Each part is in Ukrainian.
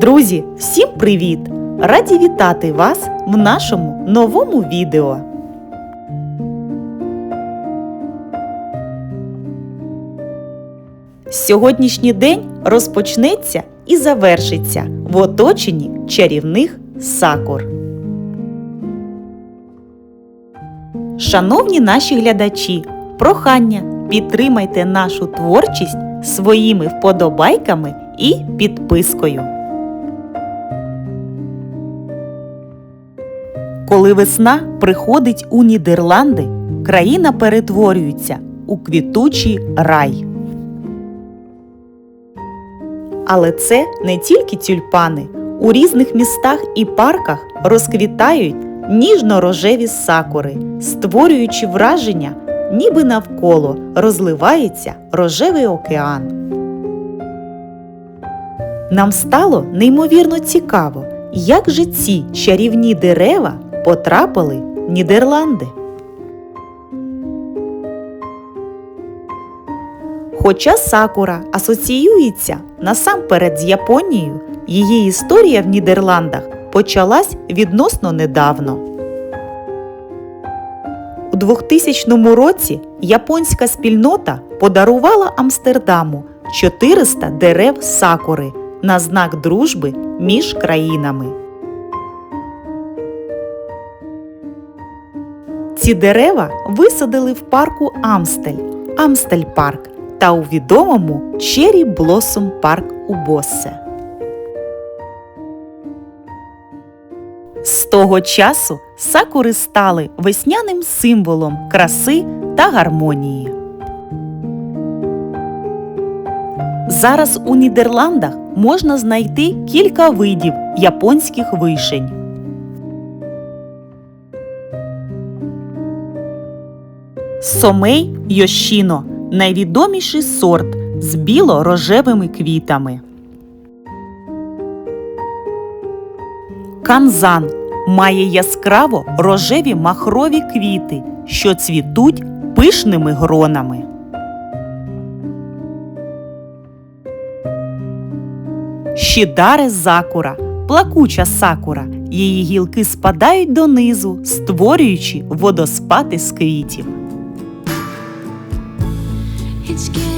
Друзі, всім привіт! Раді вітати вас в нашому новому відео. Сьогоднішній день розпочнеться і завершиться в оточенні чарівних сакур. Шановні наші глядачі, прохання підтримайте нашу творчість своїми вподобайками і підпискою. Коли весна приходить у Нідерланди, країна перетворюється у квітучий рай. Але це не тільки тюльпани. У різних містах і парках розквітають ніжно-рожеві сакури, створюючи враження, ніби навколо розливається рожевий океан. Нам стало неймовірно цікаво, як же ці чарівні дерева потрапили Нідерланди. Хоча сакура асоціюється насамперед з Японією, її історія в Нідерландах почалась відносно недавно. У 2000 році японська спільнота подарувала Амстердаму 400 дерев сакури на знак дружби між країнами. Ці дерева висадили в парку Амстель, Амстель Парк та у відомому Черрі Блосом Парк у Боссе. З того часу сакури стали весняним символом краси та гармонії. Зараз у Нідерландах можна знайти кілька видів японських вишень. Сомей Йошіно найвідоміший сорт з біло-рожевими квітами. Канзан має яскраво рожеві махрові квіти, що цвітуть пишними гронами. Щідаре закура плакуча сакура. Її гілки спадають донизу, створюючи водоспад із квітів. each gift.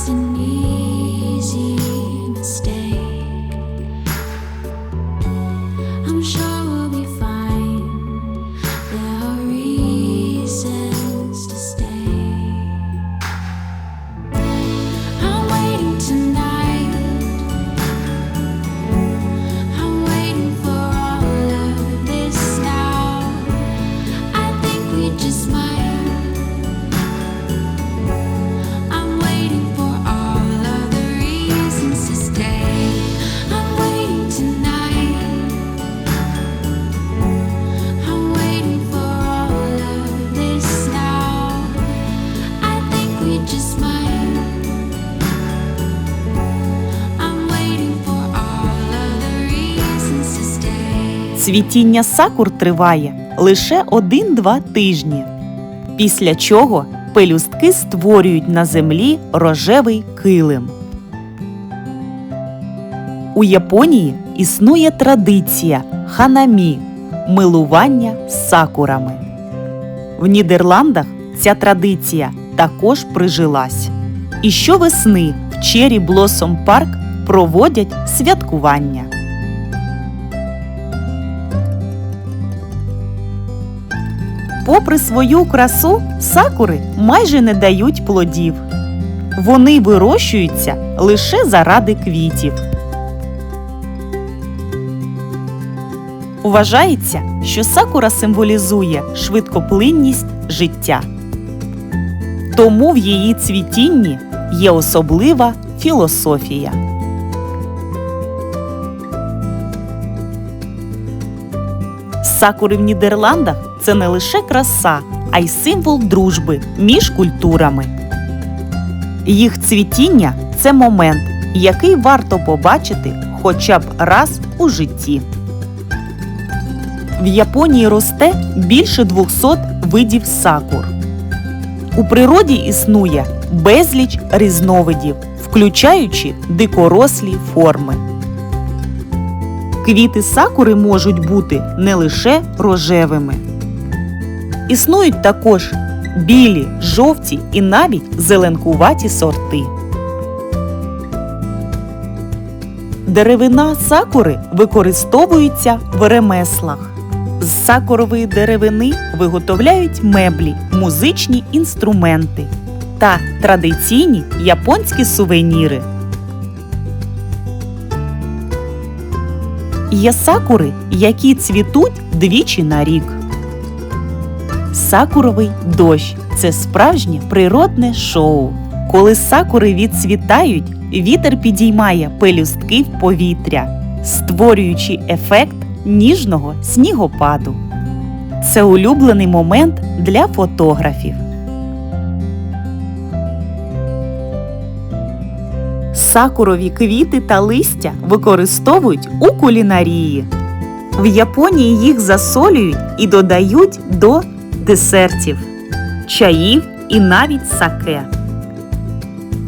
It's an easy mistake. Цвітіння сакур триває лише 1-2 тижні, після чого пелюстки створюють на землі рожевий килим. У Японії існує традиція ханамі милування сакурами. В Нідерландах ця традиція також прижилась. І щовесни в Cherry Blossom Park проводять святкування. Попри свою красу, сакури майже не дають плодів. Вони вирощуються лише заради квітів. Вважається, що сакура символізує швидкоплинність життя. Тому в її цвітінні є особлива філософія. Сакури в Нідерландах це не лише краса, а й символ дружби між культурами. Їх цвітіння це момент, який варто побачити хоча б раз у житті. В Японії росте більше 200 видів сакур. У природі існує безліч різновидів, включаючи дикорослі форми. Квіти сакури можуть бути не лише рожевими. Існують також білі, жовті і навіть зеленкуваті сорти. Деревина сакури використовується в ремеслах. З сакурової деревини виготовляють меблі, музичні інструменти та традиційні японські сувеніри. Є сакури, які цвітуть двічі на рік. Сакуровий дощ це справжнє природне шоу. Коли сакури відцвітають, вітер підіймає пелюстки в повітря, створюючи ефект ніжного снігопаду. Це улюблений момент для фотографів. Сакурові квіти та листя використовують у кулінарії. В Японії їх засолюють і додають до десертів, чаїв і навіть саке.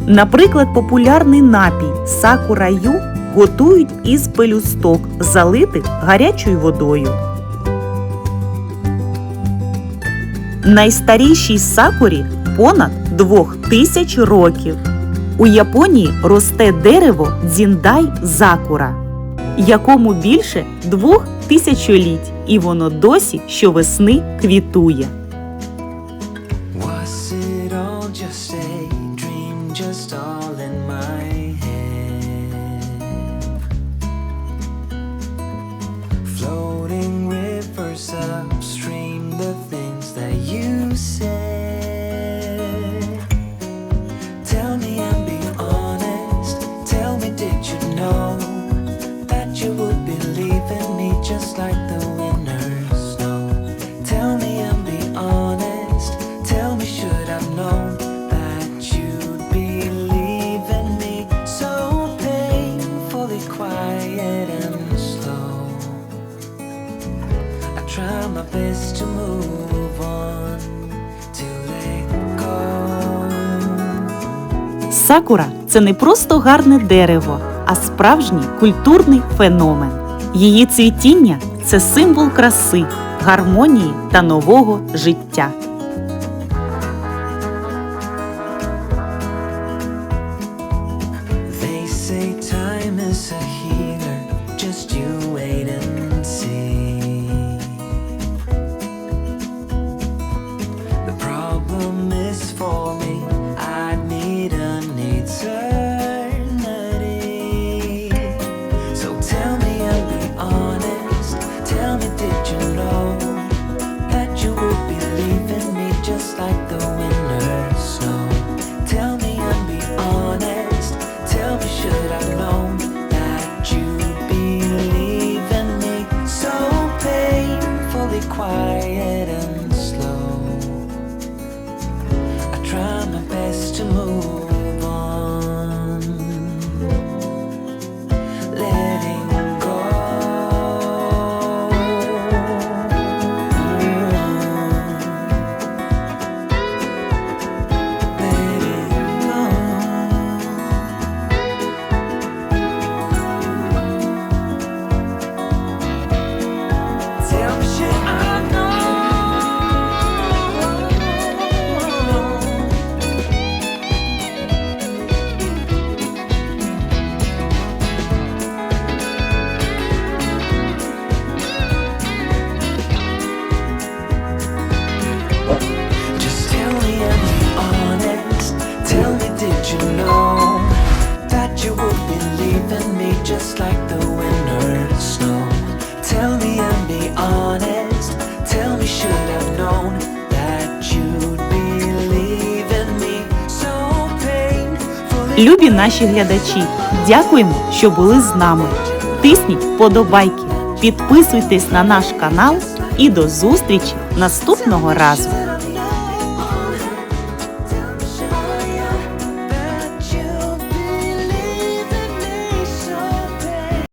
Наприклад, популярний напій сакура ю готують із пелюсток, залитих гарячою водою. Найстарішій сакурі понад двох тисяч років. У Японії росте дерево дзіндай закура, якому більше двох тисячоліть, і воно досі щовесни квітує. Сакура це не просто гарне дерево, а справжній культурний феномен. Її цвітіння це символ краси, гармонії та нового життя. Любі наші глядачі, дякуємо, що були з нами. Тисніть вподобайки, підписуйтесь на наш канал і до зустрічі наступного разу.